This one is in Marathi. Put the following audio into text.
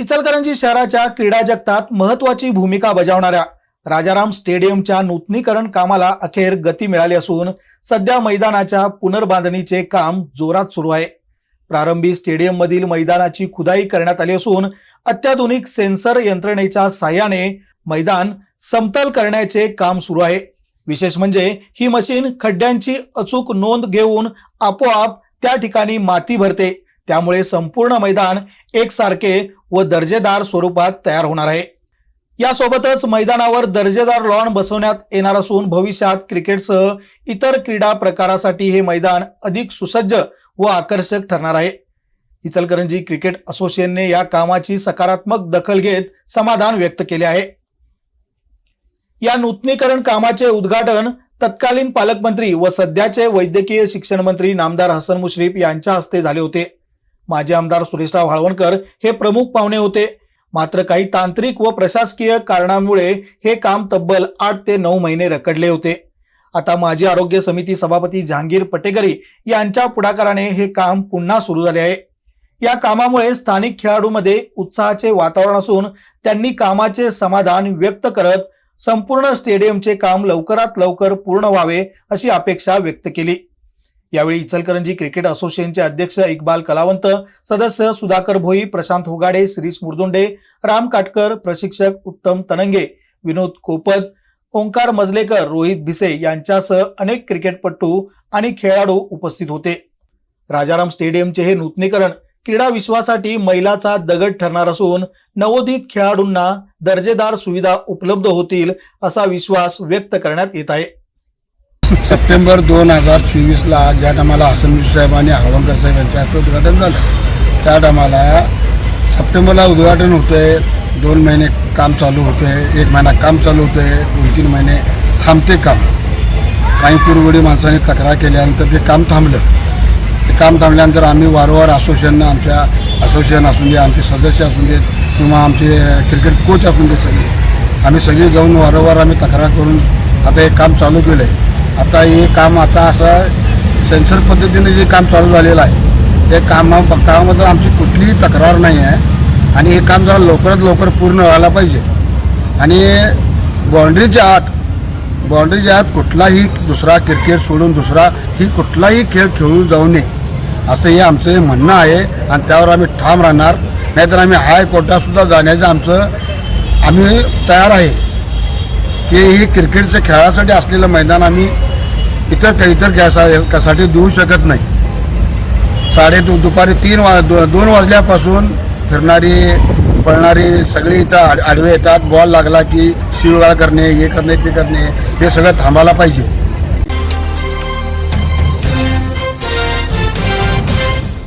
इचलकरंजी शहराच्या क्रीडा जगतात महत्वाची भूमिका बजावणाऱ्या राजाराम स्टेडियमच्या नूतनीकरण कामाला अखेर गती मिळाली असून सध्या मैदानाच्या पुनर्बांधणीचे काम जोरात सुरू आहे. प्रारंभी स्टेडियममधील मैदानाची खुदाई करण्यात आली असून अत्याधुनिक सेन्सर यंत्रणेच्या साह्याने मैदान समतल करण्याचे काम सुरू आहे. विशेष म्हणजे ही मशीन खड्ड्यांची अचूक नोंद घेऊन आपोआप त्या ठिकाणी माती भरते. त्यामुळे संपूर्ण मैदान एकसारखे व दर्जेदार स्वरूपात तयार होणार आहे. यासोबतच मैदानावर दर्जेदार लॉन बसवण्यात येणार असून भविष्यात क्रिकेटसह इतर क्रीडा प्रकारासाठी हे मैदान अधिक सुसज्ज व आकर्षक ठरणार आहे. इचलकरंजी क्रिकेट असोसिएशनने या कामाची सकारात्मक दखल घेत समाधान व्यक्त केले आहे. या नूतनीकरण कामाचे उद्घाटन तत्कालीन पालकमंत्री व सध्याचे वैद्यकीय शिक्षण मंत्री नामदार हसन मुश्रीफ यांच्या हस्ते झाले होते. माजी आमदार सुरेशराव हळवणकर हे प्रमुख पाहुणे होते. मात्र काही तांत्रिक व प्रशासकीय कारणांमुळे हे काम तब्बल आठ ते नऊ महिने रखडले होते. आता माजी आरोग्य समिती सभापती जहांगीर पटेकरी यांच्या पुढाकाराने हे काम पुन्हा सुरू झाले आहे. या कामामुळे स्थानिक खेळाडूमध्ये उत्साहाचे वातावरण असून त्यांनी कामाचे समाधान व्यक्त करत संपूर्ण स्टेडियमचे काम लवकरात लवकर पूर्ण व्हावे अशी अपेक्षा व्यक्त केली. यावेळी इचलकरंजी क्रिकेट असोसिएशनचे अध्यक्ष इक्बाल कलावंत सदस्य सुधाकर भोई प्रशांत होगाडे श्रीश मुरदुंडे राम काटकर प्रशिक्षक उत्तम तनंगे विनोद कोपत ओंकार मजलेकर रोहित भिसे यांच्यासह अनेक क्रिकेटपटू आणि खेळाडू उपस्थित होते. राजाराम स्टेडियमचे हे नूतनीकरण क्रीडा विश्वासाठी मैलाचा दगड ठरणार असून नवोदित खेळाडूंना दर्जेदार सुविधा उपलब्ध होतील असा विश्वास व्यक्त करण्यात येत आहे. सप्टेंबर दोन हजार चोवीसला ज्या टायमाला हसन साहेब आणि हळवणकर साहेब यांच्या हस्ते उद्घाटन झालं त्या टायमाला सप्टेंबरला उद्घाटन होते दोन महिने काम चालू होते एक महिना काम चालू होते दोन तीन महिने थांबते काम. काही पूर्वडी माणसांनी तक्रार केल्यानंतर ते काम थांबलं. ते काम थांबल्यानंतर आम्ही वारंवार असोसिएशननं आमच्या असोसिएशन असून दे आमचे सदस्य असून देत किंवा आमचे क्रिकेट कोच असून दे सगळे आम्ही सगळे जाऊन वारंवार आम्ही तक्रार करून आता हे काम चालू केलं आहे आता हे काम आता असं सेन्सर पद्धतीने जे काम चालू झालेलं आहे ते कामा कामाबद्दल आमची कुठलीही तक्रार नाही आहे. आणि हे काम जरा लवकरात लवकर पूर्ण व्हायला पाहिजे. आणि बाउंड्रीच्या आत बाउंड्रीच्या आत कुठलाही दुसरा क्रिकेट सोडून दुसरा ही कुठलाही खेळ खेळून जाऊ नये असं हे आमचं हे म्हणणं आहे. आणि त्यावर आम्ही ठाम राहणार. नाहीतर आम्ही हायकोर्टातसुद्धा जाण्याचं आमचं आम्ही तयार आहे. की ही क्रिकेटच्या खेळासाठी असलेलं मैदान आम्ही इतर इतर खेळासा देऊ शकत नाही. साडे दु दुपारी तीन वा दो दोन वाजल्यापासून फिरणारी पळणारी सगळी इथं आड आडवे येतात. बॉल लागला की शिवगाळ करणे हे करणे ते करणे हे सगळं थांबायला पाहिजे.